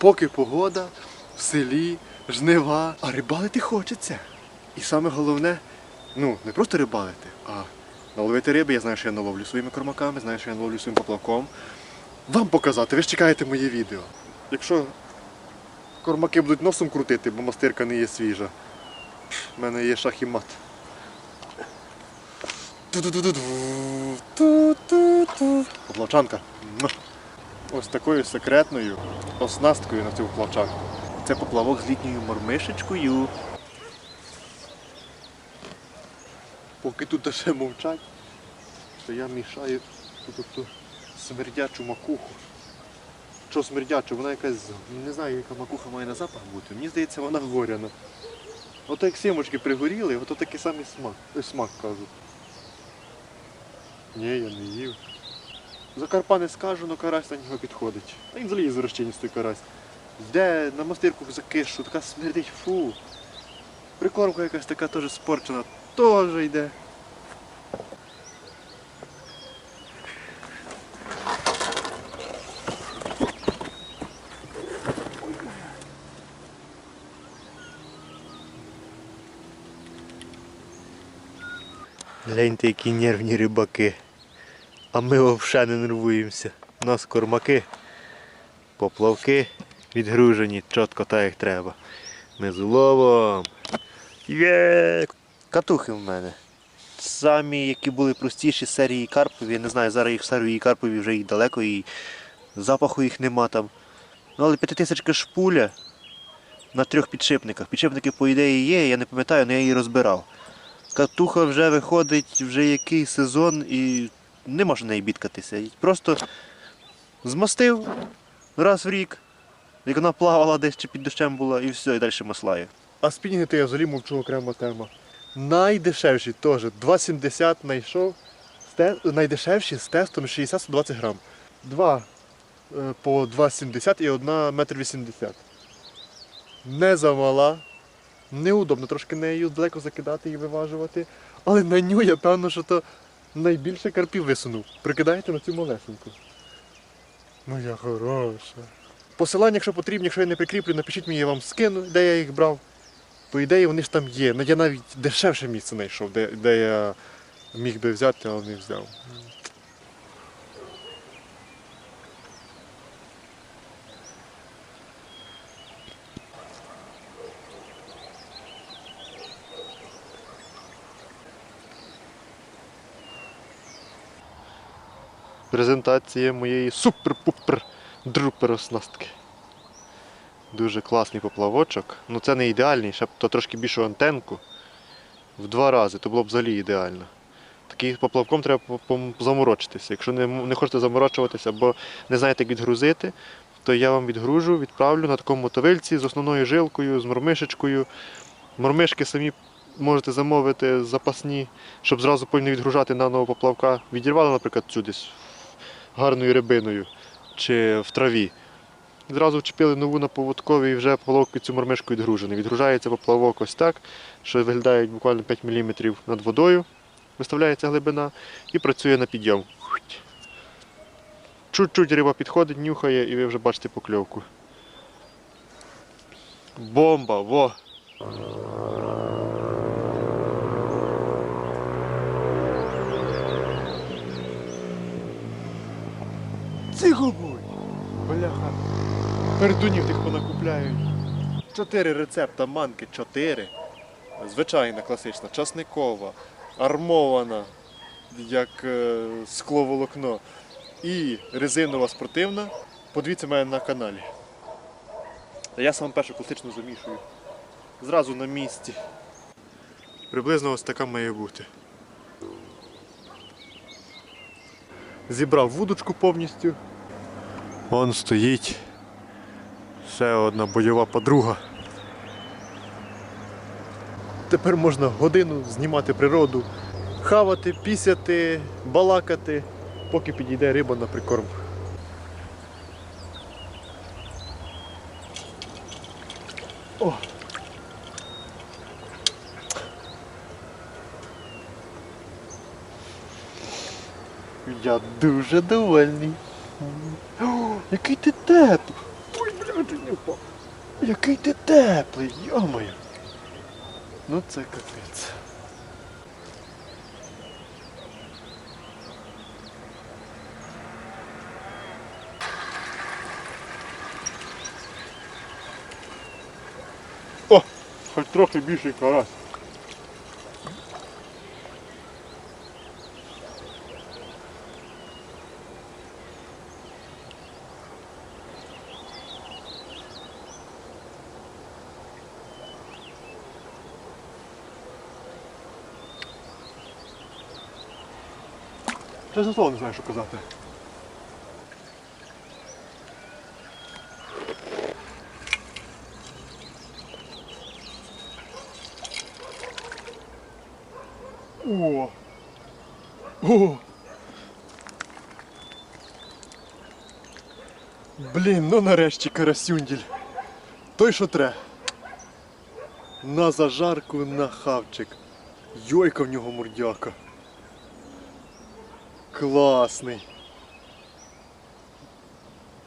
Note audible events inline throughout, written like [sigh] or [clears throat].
Поки погода в селі, жнива, а рибалити хочеться. І саме головне, ну, не просто рибалити, а наловити риби. Я знаю, що я наловлю своїми кормаками, знаю, що я наловлю своїм поплавком. Вам показати, ви ж чекаєте моє відео. Якщо кормаки будуть носом крутити, бо мастирка не є свіжа. У мене є шах і мат. Поплавчанка. Ось такою секретною оснасткою на цю поплавчанку. Це поплавок з літньою мормишечкою. Поки тут ще мовчать, то я мішаю тут ту смердячу макуху. Що смердячу, вона якась, не знаю, яка макуха має на запах бути. Мені здається, вона горяна. Ото як сімочки пригоріли, ото такий самий смак, е, смак кажу. Ні, я не їв. За карпа не скажу, але карась на нього підходить. А він взагалі зрощеністий карась. Йде на мастирку закишу, така смердить, фу. Прикормка якась така теж спорчена, теж йде. Гляньте, які нервні рибаки. А ми взагалі не нервуємося. У нас кормаки, поплавки відгружені чітко так, як треба. Ми з уловом. Є! Катухи в мене. Самі, які були простіші серії Карпові, я не знаю, зараз їх серії Карпові вже їх далеко і запаху їх нема там. Ну але п'ятитисячка шпуля на трьох підшипниках. Підшипники, по ідеї, є, я не пам'ятаю, але я її розбирав. Катуха вже виходить вже який сезон і не можна неї бідкатися. Просто змастив раз в рік, як вона плавала десь чи під дощем була, і все, і далі маслає. А спінінги то я взагалі мовчу окрема тема. Найдешевші теж 2,70 знайшов. Найдешевші з тестом 60-120 грам. Два е, по 2,70 і одна метр 80. Не замала. Неудобно трошки нею далеко закидати і виважувати. Але на ню я певно, що то найбільше карпів висунув. Прикидаєте на цю малесеньку. Моя хороша. Посилання, якщо потрібні, якщо я не прикріплю, напишіть мені, я вам скину, де я їх брав. По ідеї, вони ж там є. Ну, Я навіть дешевше місце знайшов, де, де я міг би взяти, але не взяв. Презентація моєї супер-пупер друпер оснастки. Дуже класний поплавочок. Ну це не ідеальний, ще б то трошки більшу антенку. В два рази, то було б взагалі ідеально. Таким поплавком треба заморочитися. Якщо не, не хочете заморочуватися або не знаєте, як відгрузити, то я вам відгружу, відправлю на такому мотовильці з основною жилкою, з мормишечкою. Мормишки самі можете замовити запасні, щоб зразу не відгружати на нового поплавка. Відірвали, наприклад, цю десь гарною рибиною чи в траві. Зразу вчепили нову на поводкові і вже поплавок під цю мормишку відгружений. Відгружається поплавок ось так, що виглядає буквально 5 мм над водою, виставляється глибина і працює на підйом. Чуть-чуть риба підходить, нюхає і ви вже бачите покльовку. Бомба! Во! Тихо будь! Бляха. Пердунів тих понакупляють. Чотири рецепта манки, чотири. Звичайна класична, часникова, армована, як е, скловолокно. І резинова спортивна. Подивіться мене на каналі. Я сам першу класичну замішую. Зразу на місці. Приблизно ось така має бути. Зібрав вудочку повністю. Он стоїть. Ще одна бойова подруга. Тепер можна годину знімати природу, хавати, пісяти, балакати, поки підійде риба на прикорм. О! Я дуже довольний. Який ти теплий. Ой, блядь. Опа. Який ти теплий, йомаю. Ну це капець. О, хоч трохи більший карась. Чесно слово не знаю, що казати. О! О! Блін, ну нарешті карасюнділь. Той, що тре. На зажарку на хавчик. Йойка в нього мурдяка. Класний.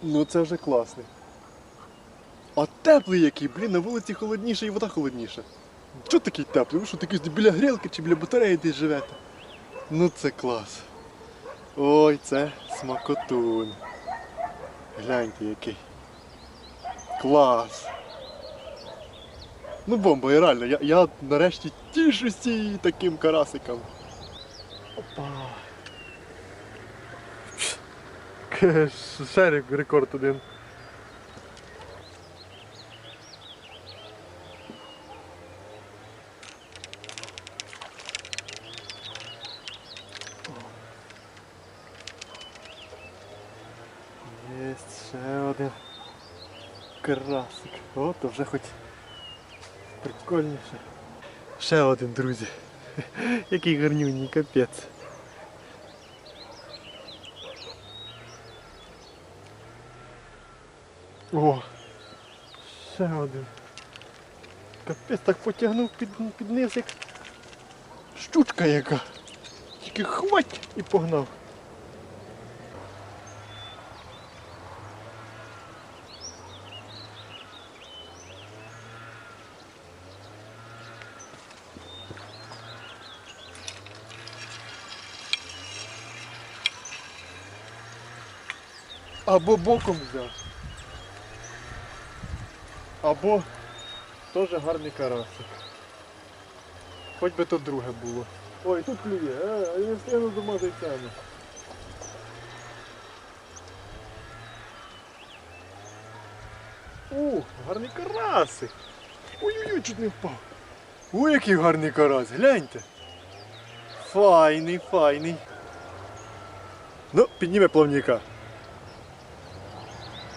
Ну це вже класний. А теплий який, блін, на вулиці холодніше і вода холодніша. Чого такий теплий? Ви що такий біля грілки чи біля батареї десь живете? Ну це клас. Ой, це смакотун. Гляньте який. Клас. Ну бомба, і реально, я, я нарешті тішуся таким карасиком. Опа. [laughs] Ще рекорд один. Ще один красик. О, вже хоч прикольніше. Ще один, друзі. [laughs] Який гарнюній, капець. О! Ще один. Капець так потягнув під, під низ, як щучка яка. Тільки хвать і погнав. Або боком взяв. Або теж гарний карасик. Хоч би то друге було. Ой, тут клює, е, а я встигну до мазайцями. Ух, гарний карасик. Ой-ой-ой, чуть не впав. Ой, який гарний карась, гляньте. Файний, файний. Ну, підніме плавника.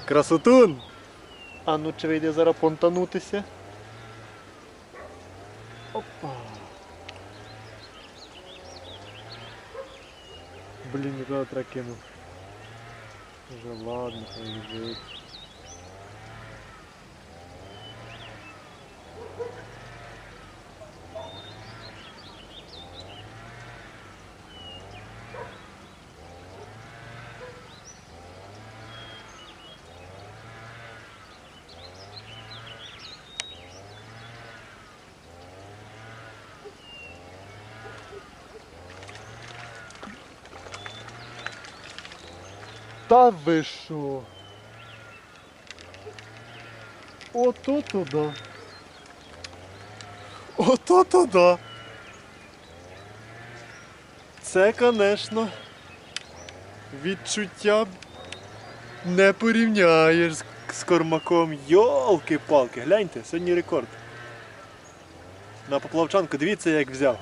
Красотун! А ну чи вийде зараз понтанутися? Опа. Блін, не завтра кинув. Вже ладно, хай лежить. Та ви що? Ото то да. Ото то да. Це, звісно, відчуття не порівняєш з, кормаком. Йолки-палки, гляньте, сьогодні рекорд. На поплавчанку, дивіться, як взяв.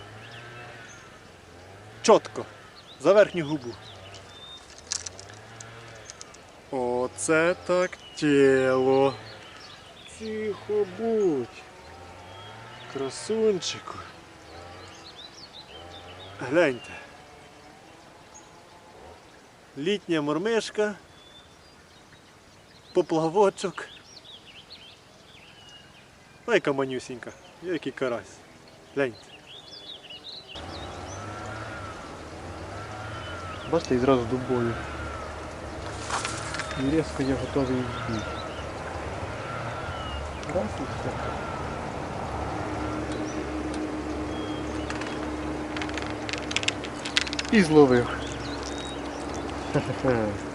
Чітко. За верхню губу. Оце так тіло. Тихо будь. Красунчику. Гляньте. Літня мормишка. Поплавочок. Ну, яка манюсінька. Який карась. Гляньте. Бачите, і зразу до бою. І різко я готовий їх бити. Красився. І зловив. Хе-хе-хе.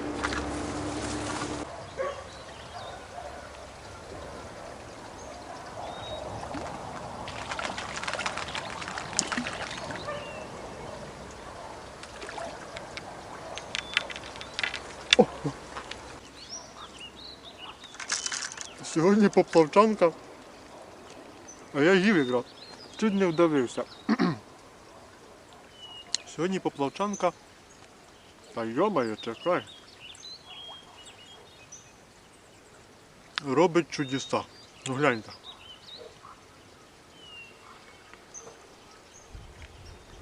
Сьогодні поплавчанка, а я їв якраз. Чуть не вдавився. [clears throat] Сьогодні поплавчанка. Та йомаю, чекай. Робить чудеса. Ну гляньте.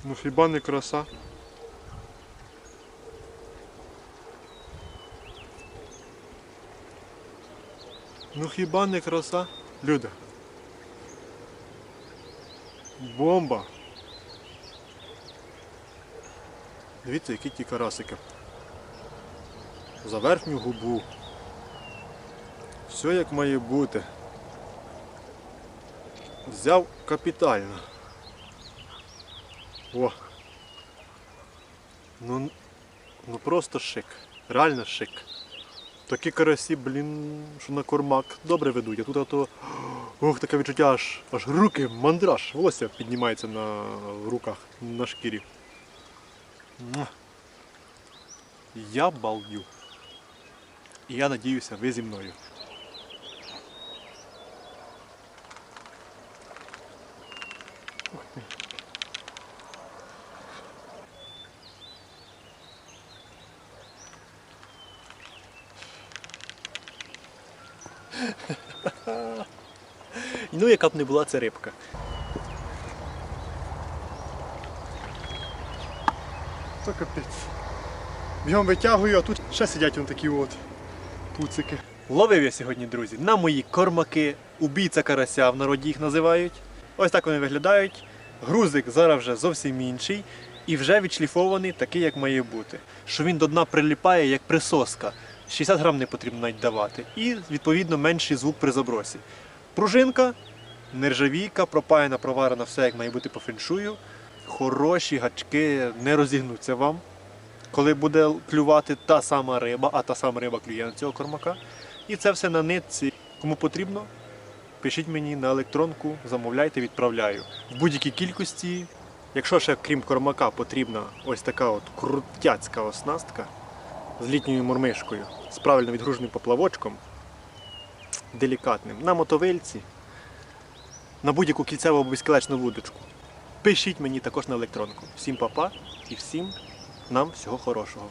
Ну хіба не краса? Ну хіба не краса? Люди. Бомба. Дивіться, які ті карасики. За верхню губу. Все як має бути. Взяв капітально. О. Ну, ну просто шик. Реально шик. Такі карасі, блін, що на кормак добре ведуть, а тут ото. Ох, таке відчуття аж, аж руки, мандраж, волосся піднімається на руках, на шкірі. Я балдю. І я надіюся, ви зі мною. Ну, яка б не була це рибка. Це капець. Бігом витягую, а тут ще сидять вон такі от пуцики. Ловив я сьогодні, друзі, на мої кормаки, убійця карася в народі їх називають. Ось так вони виглядають. Грузик зараз вже зовсім інший і вже відшліфований такий, як має бути. Що він до дна приліпає, як присоска. 60 грам не потрібно навіть давати. І, відповідно, менший звук при забросі. Пружинка, нержавійка, пропаяна, проварена, все як має бути по феншую. Хороші гачки не розігнуться вам, коли буде клювати та сама риба, а та сама риба клює на цього кормака. І це все на нитці. Кому потрібно, пишіть мені на електронку, замовляйте, відправляю. В будь-якій кількості. Якщо ще крім кормака потрібна ось така от крутяцька оснастка з літньою мурмишкою, з правильно відгруженим поплавочком, делікатним, на мотовильці, на будь-яку кільцеву або безкілечну вудочку. Пишіть мені також на електронку. Всім папа і всім нам всього хорошого.